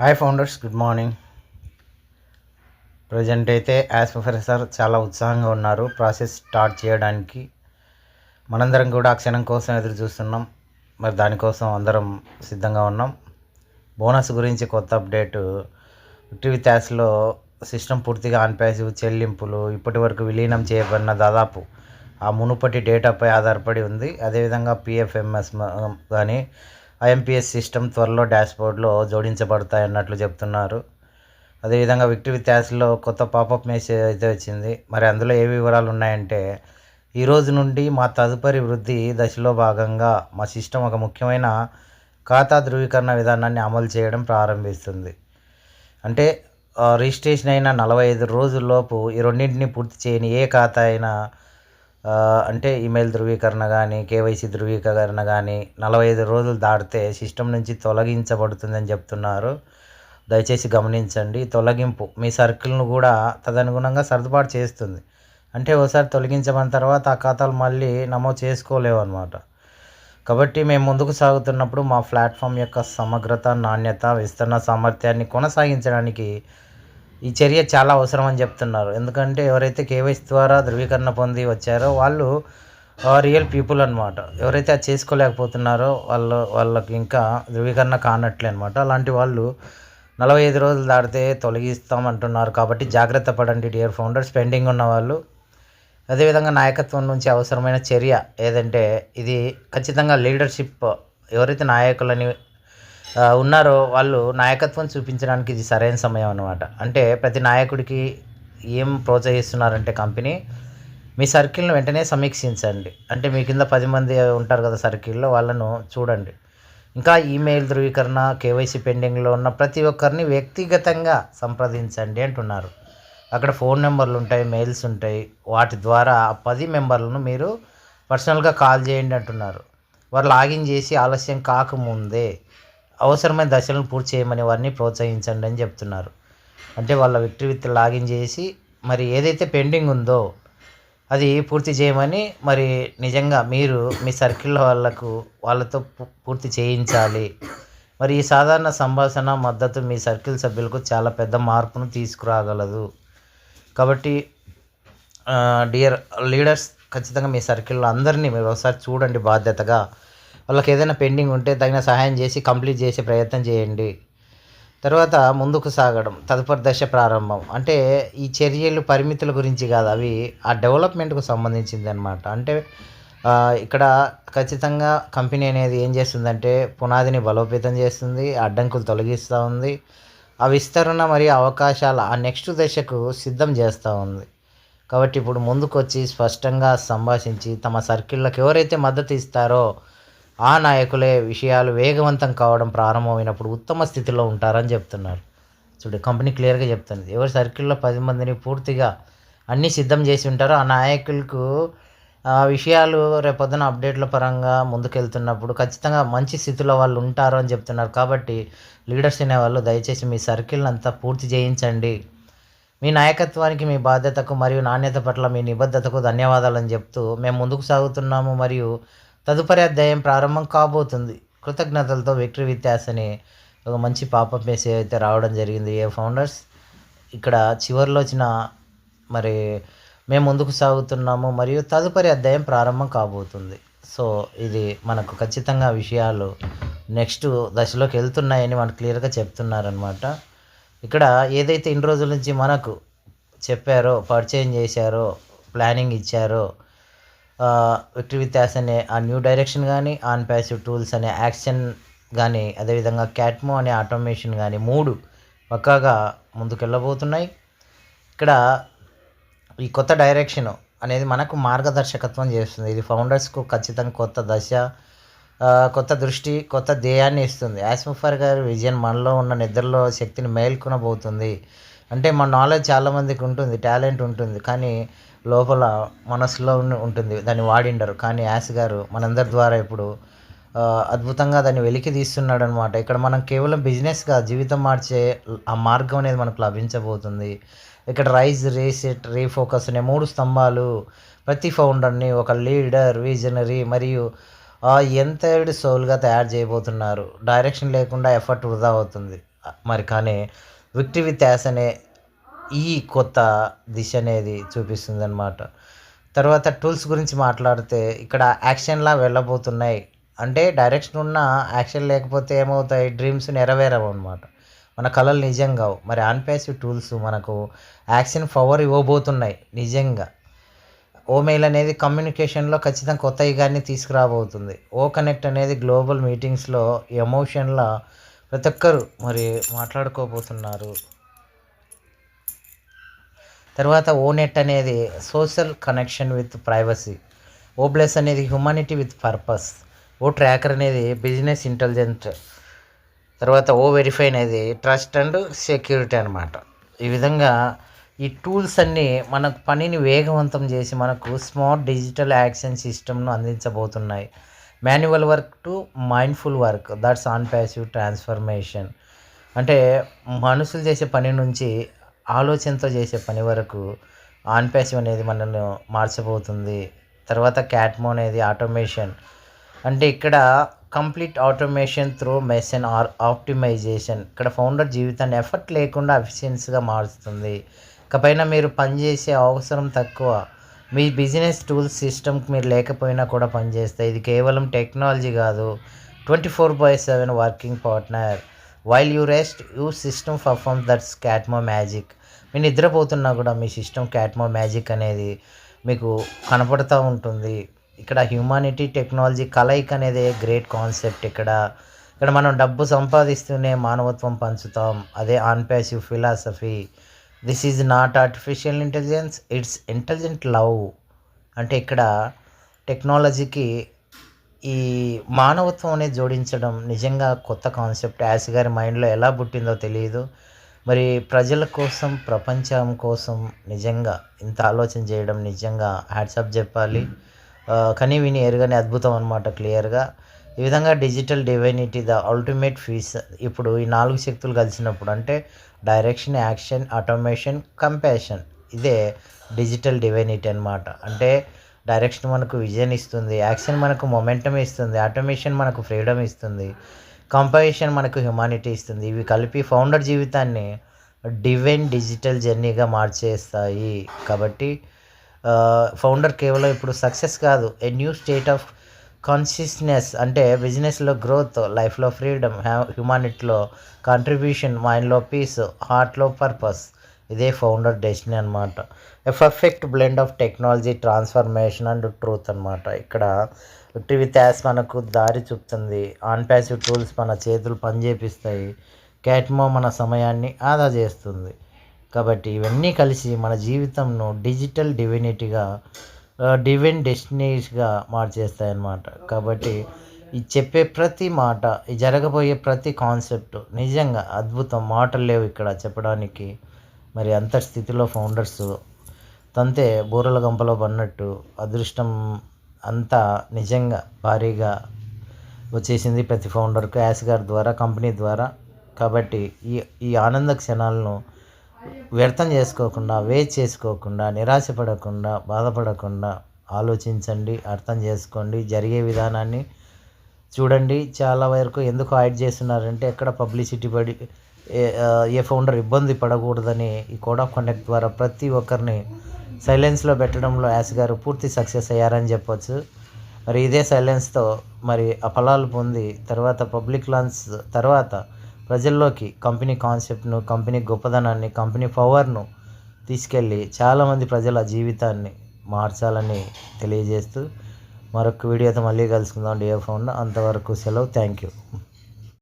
Hi founders good morning present అయితే as professor చాలా ఉత్సాహంగా ఉన్నారు. ప్రాసెస్ స్టార్ట్ చేయడానికి మనందరం కూడా ఆ క్షణం కోసం ఎదురు చూస్తున్నాం. మరి దానికోసం అందరం సిద్ధంగా ఉన్నాం. బోనస్ గురించి కొత్త అప్డేటు టీవీ యాస్లో సిస్టమ్ పూర్తిగా ఆన్ప్యాజివ్ చెల్లింపులు ఇప్పటి వరకు విలీనం చేయబడిన దాదాపు ఆ మునుపటి డేటాపై ఆధారపడి ఉంది. అదేవిధంగా పిఎఫ్ఎంఎస్ కానీ ఐఎంపిఎస్ సిస్టమ్ త్వరలో డాష్బోర్డ్లో జోడించబడతాయన్నట్లు చెప్తున్నారు. అదేవిధంగా విక్టరీ త్యాస్లో కొత్త పాపప్ మెసేజ్ అయితే వచ్చింది. మరి అందులో ఏ వివరాలు ఉన్నాయంటే ఈరోజు నుండి మా తదుపరి వృద్ధి దశలో భాగంగా మా సిస్టమ్ ఒక ముఖ్యమైన ఖాతా ధృవీకరణ విధానాన్ని అమలు చేయడం ప్రారంభిస్తుంది. అంటే ఆ, రిజిస్ట్రేషన్ అయిన నలభై ఐదు రోజుల్లోపు ఈ రెండింటిని పూర్తి చేయని ఏ ఖాతా అయినా అంటే ఈమెయిల్ ధృవీకరణ కానీ కేవైసీ ధృవీకరణ కానీ నలభై ఐదు రోజులు దాటితే సిస్టమ్ నుంచి తొలగించబడుతుందని చెప్తున్నారు. దయచేసి గమనించండి. తొలగింపు మీ సర్కిల్ను కూడా తదనుగుణంగా సర్దుబాటు చేస్తుంది. అంటే ఒకసారి తొలగించమని తర్వాత ఆ ఖాతాలు మళ్ళీ నమోదు చేసుకోలేవు అనమాట కాబట్టి మేము ముందుకు సాగుతున్నప్పుడు మా ప్లాట్ఫామ్ యొక్క సమగ్రత నాణ్యత విస్తరణ సామర్థ్యాన్ని కొనసాగించడానికి ఈ చర్య చాలా అవసరం అని చెప్తున్నారు. ఎందుకంటే ఎవరైతే కేవైసీ ద్వారా ధృవీకరణ పొంది వచ్చారో వాళ్ళు రియల్ పీపుల్ అనమాట ఎవరైతే అది చేసుకోలేకపోతున్నారో వాళ్ళు వాళ్ళకి ఇంకా ధృవీకరణ కానట్లే అనమాట అలాంటి వాళ్ళు నలభై ఐదు రోజులు దాటితే తొలగిస్తామంటున్నారు. కాబట్టి జాగ్రత్త పడండి డియర్ ఫౌండర్స్. పెండింగ్ ఉన్న వాళ్ళు. అదేవిధంగా నాయకత్వం నుంచి అవసరమైన చర్య ఏదంటే ఇది ఖచ్చితంగా లీడర్షిప్. ఎవరైతే నాయకులని ఉన్నారో వాళ్ళు నాయకత్వం చూపించడానికి ఇది సరైన సమయం అనమాట అంటే ప్రతి నాయకుడికి ఏం ప్రోత్సహిస్తున్నారంటే కంపెనీ మీ సర్కిల్ను వెంటనే సమీక్షించండి. అంటే మీ కింద పది మంది ఉంటారు కదా సర్కిల్లో వాళ్ళను చూడండి. ఇంకా ఈమెయిల్ ధృవీకరణ కేవైసీ పెండింగ్లో ఉన్న ప్రతి ఒక్కరిని వ్యక్తిగతంగా సంప్రదించండి అంటున్నారు. అక్కడ ఫోన్ నెంబర్లు ఉంటాయి మెయిల్స్ ఉంటాయి. వాటి ద్వారా ఆ పది మెంబర్లను మీరు పర్సనల్గా కాల్ చేయండి అంటున్నారు. వారు లాగిన్ చేసి ఆలస్యం కాకముందే అవసరమైన దశలను పూర్తి చేయమని వారిని ప్రోత్సహించండి అని చెప్తున్నారు. అంటే వాళ్ళ విక్టరీ విత్ లాగిన్ చేసి మరి ఏదైతే పెండింగ్ ఉందో అది పూర్తి చేయమని మరి నిజంగా మీరు మీ సర్కిల్ వాళ్ళకు వాళ్ళతో పూర్తి చేయించాలి. మరి ఈ సాధారణ సంభాషణ మద్దతు మీ సర్కిల్ సభ్యులకు చాలా పెద్ద మార్పును తీసుకురాగలదు. కాబట్టి డియర్ లీడర్స్ ఖచ్చితంగా మీ సర్కిల్లో అందరినీ మీరు ఒకసారి చూడండి బాధ్యతగా. వాళ్ళకి ఏదైనా పెండింగ్ ఉంటే తగిన సహాయం చేసి కంప్లీట్ చేసే ప్రయత్నం చేయండి. తర్వాత ముందుకు సాగడం తదుపరి దశ ప్రారంభం. అంటే ఈ చర్యలు పరిమితుల గురించి కాదు అవి ఆ డెవలప్మెంట్కు సంబంధించింది అనమాట అంటే ఇక్కడ ఖచ్చితంగా కంపెనీ అనేది ఏం చేస్తుందంటే పునాదిని బలోపేతం చేస్తుంది అడ్డంకులు తొలగిస్తూ ఉంది. ఆ విస్తరణ మరియు అవకాశాల ఆ నెక్స్ట్ దశకు సిద్ధం చేస్తూ ఉంది. కాబట్టి ఇప్పుడు ముందుకు వచ్చి స్పష్టంగా సంభాషించి తమ సర్కిళ్ళకి ఎవరైతే మద్దతు ఇస్తారో ఆ నాయకులే విషయాలు వేగవంతం కావడం ప్రారంభమైనప్పుడు ఉత్తమ స్థితిలో ఉంటారని చెప్తున్నారు. చూడు కంపెనీ క్లియర్గా చెప్తుంది ఎవరి సర్కిల్లో పది మందిని పూర్తిగా అన్నీ సిద్ధం చేసి ఉంటారో ఆ నాయకులకు ఆ విషయాలు రేపొద్దున అప్డేట్ల పరంగా ముందుకెళ్తున్నప్పుడు ఖచ్చితంగా మంచి స్థితిలో వాళ్ళు ఉంటారు అని చెప్తున్నారు. కాబట్టి లీడర్స్ అనేవాళ్ళు దయచేసి మీ సర్కిల్ అంతా పూర్తి చేయించండి. మీ నాయకత్వానికి మీ బాధ్యతకు మరియు నాణ్యత పట్ల మీ నిబద్ధతకు ధన్యవాదాలని చెప్తూ మేము ముందుకు సాగుతున్నాము. మరియు తదుపరి అధ్యాయం ప్రారంభం కాబోతుంది. కృతజ్ఞతలతో విక్టరీ విత్యాస్ అని ఒక మంచి పాప మెసేజ్ అయితే రావడం జరిగింది. ఏ ఫౌండర్స్? ఇక్కడ చివరిలో వచ్చిన మరి మేము ముందుకు సాగుతున్నాము మరియు తదుపరి అధ్యాయం ప్రారంభం కాబోతుంది. సో ఇది మనకు ఖచ్చితంగా విషయాలు నెక్స్ట్ దశలోకి వెళ్తున్నాయని మనకు క్లియర్గా చెప్తున్నారనమాట ఇక్కడ ఏదైతే ఇన్ని రోజుల నుంచి మనకు చెప్పారో పరిచయం చేశారో ప్లానింగ్ ఇచ్చారో విక్టరీ విత్ యాస్ అనే ఆ న్యూ డైరెక్షన్ కానీ ఆన్ ప్యాసివ్ టూల్స్ అనే యాక్షన్ కానీ అదేవిధంగా క్యాట్మో అనే ఆటోమేషన్ కానీ మూడు పక్కాగా ముందుకెళ్ళబోతున్నాయి. ఇక్కడ ఈ కొత్త డైరెక్షన్ అనేది మనకు మార్గదర్శకత్వం చేస్తుంది. ఇది ఫౌండర్స్కు ఖచ్చితంగా కొత్త దశ కొత్త దృష్టి కొత్త ధ్యేయాన్ని ఇస్తుంది. యాస్ముఫర్ గారి విజన్ మనలో ఉన్న నిద్రలో శక్తిని మేల్కొనబోతుంది. అంటే మన నాలెడ్జ్ చాలామందికి ఉంటుంది టాలెంట్ ఉంటుంది కానీ లోపల మనసులో ఉంటుంది దాన్ని వాడిండరు. కానీ యాస్ గారు మనందరి ద్వారా ఇప్పుడు అద్భుతంగా దాన్ని వెలికి తీస్తున్నాడు అనమాట ఇక్కడ మనం కేవలం బిజినెస్గా జీవితం మార్చే ఆ మార్గం అనేది మనకు లభించబోతుంది. ఇక్కడ రైజ్ రీసెట్ రీఫోకస్ అనే మూడు స్తంభాలు ప్రతి ఫౌండర్ని ఒక లీడర్ విజనరీ మరియు ఎంత సోల్గా తయారు చేయబోతున్నారు. డైరెక్షన్ లేకుండా ఎఫర్ట్ వృధా అవుతుంది. మరి కానీ విక్టరీ విత్ యాస్ అనే ఈ కొత్త దిశ అనేది చూపిస్తుంది అనమాట తర్వాత టూల్స్ గురించి మాట్లాడితే ఇక్కడ యాక్షన్లా వెళ్ళబోతున్నాయి. అంటే డైరెక్షన్ ఉన్న యాక్షన్ లేకపోతే ఏమవుతాయి? డ్రీమ్స్ నెరవేరవు అనమాట మన కళలు నిజం కావు. మరి అన్పాసివ్ టూల్స్ మనకు యాక్షన్ పవర్ ఇవ్వబోతున్నాయి నిజంగా. ఓమెయిల్ అనేది కమ్యూనికేషన్లో ఖచ్చితంగా కొత్త యుగాన్ని తీసుకురాబోతుంది. ఓ కనెక్ట్ అనేది గ్లోబల్ మీటింగ్స్లో ఎమోషన్ల ప్రతి ఒక్కరు మరి మాట్లాడుకోబోతున్నారు. తర్వాత ఓ నెట్ అనేది social connection with privacy. O Plus అనేది humanity with purpose. O Tracker అనేది బిజినెస్ ఇంటెలిజెంట్. తర్వాత ఓ వెరిఫై అనేది ట్రస్ట్ అండ్ సెక్యూరిటీ అనమాట ఈ విధంగా ఈ టూల్స్ అన్నీ మన పనిని వేగవంతం చేసి మనకు స్మార్ట్ డిజిటల్ యాక్షన్ సిస్టమ్ను అందించబోతున్నాయి. Manual work to mindful work. That's OnPassive transformation అంటే మనుషులు చేసే పని నుంచి ఆలోచనతో చేసే పని వరకు ఆన్ ప్యాసివ్ అనేది మనల్ని మార్చబోతుంది. తర్వాత క్యాట్మో అనేది ఆటోమేషన్ అంటే ఇక్కడ complete automation through machine or optimization ఇక్కడ ఫౌండర్ జీవితాన్ని ఎఫర్ట్ లేకుండా ఎఫిషియన్సీగా మారుస్తుంది. ఇకపైన మీరు పనిచేసే అవసరం తక్కువ. మీ బిజినెస్ టూల్స్ సిస్టమ్కి మీరు లేకపోయినా కూడా పనిచేస్తాయి. ఇది కేవలం టెక్నాలజీ కాదు. Twenty four by seven working partner. While you rest you system perform that's క్యాట్మో magic మీరు నిద్రపోతున్నా కూడా మీ సిస్టమ్ క్యాట్మో మ్యాజిక్ అనేది మీకు కనపడుతూ ఉంటుంది. ఇక్కడ హ్యూమానిటీ టెక్నాలజీ కలయిక అనేది గ్రేట్ కాన్సెప్ట్ ఇక్కడ? ఇక్కడ మనం డబ్బు సంపాదిస్తూనే మానవత్వం పంచుతాం. అదే OnPassive philosophy this is not artificial intelligence it's intelligent love అంటే ఇక్కడ టెక్నాలజీకి ఈ మానవత్వం అనేది జోడించడం నిజంగా కొత్త కాన్సెప్ట్ యాస్ గారి మైండ్లో ఎలా పుట్టిందో తెలియదు. మరి ప్రజల కోసం ప్రపంచం కోసం నిజంగా ఇంత ఆలోచన చేయడం నిజంగా హ్యాట్సప్ చెప్పాలి. కానీ విని ఎరుగని అద్భుతం అనమాట క్లియర్గా ఈ విధంగా digital divinity the ultimate fees ఇప్పుడు ఈ నాలుగు శక్తులు కలిసినప్పుడు అంటే డైరెక్షన్ యాక్షన్ ఆటోమేషన్ కంపాషన్ ఇదే డిజిటల్ డివైనిటీ అనమాట అంటే డైరెక్షన్ మనకు విజన్ ఇస్తుంది యాక్షన్ మనకు మొమెంటం ఇస్తుంది ఆటోమేషన్ మనకు ఫ్రీడమ్ ఇస్తుంది కంపాషన్ మనకు హ్యుమానిటీ ఇస్తుంది. ఇవి కలిపి ఫౌండర్ జీవితాన్ని డివైన్ డిజిటల్ జర్నీగా మార్చేస్తాయి. కాబట్టి ఫౌండర్ కేవలం ఇప్పుడు సక్సెస్ కాదు a new state of consciousness అంటే బిజినెస్లో గ్రోత్ లైఫ్లో ఫ్రీడమ్ హ్యూమానిటీలో కాంట్రిబ్యూషన్ మైండ్లో పీస్ హార్ట్లో పర్పస్ ఇదే ఫౌండర్ డెస్టినీ అనమాట a perfect blend of technology transformation and truth అనమాట ఇక్కడ టీవీ యాస్ మనకు దారి చూపుతుంది. ఆన్ ప్యాసివ్ టూల్స్ మన చేతులు పనిచేపిస్తాయి క్యాట్మో మన సమయాన్ని ఆదా చేస్తుంది. కాబట్టి ఇవన్నీ కలిసి మన జీవితంను డిజిటల్ డివినిటీగా డివైన్ డెస్టినీస్గా మార్చేస్తాయన్నమాట. కాబట్టి ఈ చెప్పే ప్రతి మాట ఈ జరగబోయే ప్రతి కాన్సెప్ట్ నిజంగా అద్భుతం మాటలు లేవు ఇక్కడ చెప్పడానికి. మరి అంత స్థితిలో ఫౌండర్స్ తంతే బూరల గంపలో పడినట్టు అదృష్టం అంతా నిజంగా భారీగా వచ్చేసింది ప్రతి ఫౌండర్కు యాస్ గారి ద్వారా కంపెనీ ద్వారా. కాబట్టి ఈ ఈ ఆనంద క్షణాలను వ్యర్థం చేసుకోకుండా వేస్ట్ చేసుకోకుండా నిరాశపడకుండా బాధపడకుండా ఆలోచించండి అర్థం చేసుకోండి జరిగే విధానాన్ని చూడండి. చాలా వరకు ఎందుకు హైడ్ చేస్తున్నారంటే ఎక్కడ పబ్లిసిటీ పడి ఏ ఫౌండర్ ఇబ్బంది పడకూడదని ఈ కోడ్ ఆఫ్ కండక్ట్ ద్వారా ప్రతి ఒక్కరిని సైలెన్స్లో పెట్టడంలో యాస్ గారు పూర్తి సక్సెస్ అయ్యారని చెప్పొచ్చు. మరి ఇదే సైలెన్స్తో మరి ఆ ఫలాలు పొంది తర్వాత పబ్లిక్ లాన్స్ తర్వాత ప్రజల్లోకి కంపెనీ కాన్సెప్ట్ను కంపెనీ గొప్పదనాన్ని కంపెనీ పవర్ను తీసుకెళ్ళి చాలామంది ప్రజల జీవితాన్ని మార్చాలని తెలియజేస్తూ మరొక వీడియోతో మళ్ళీ కలుసుకుందాం డియర్ ఫౌండ్ అంతవరకు సెలవు. Thank you.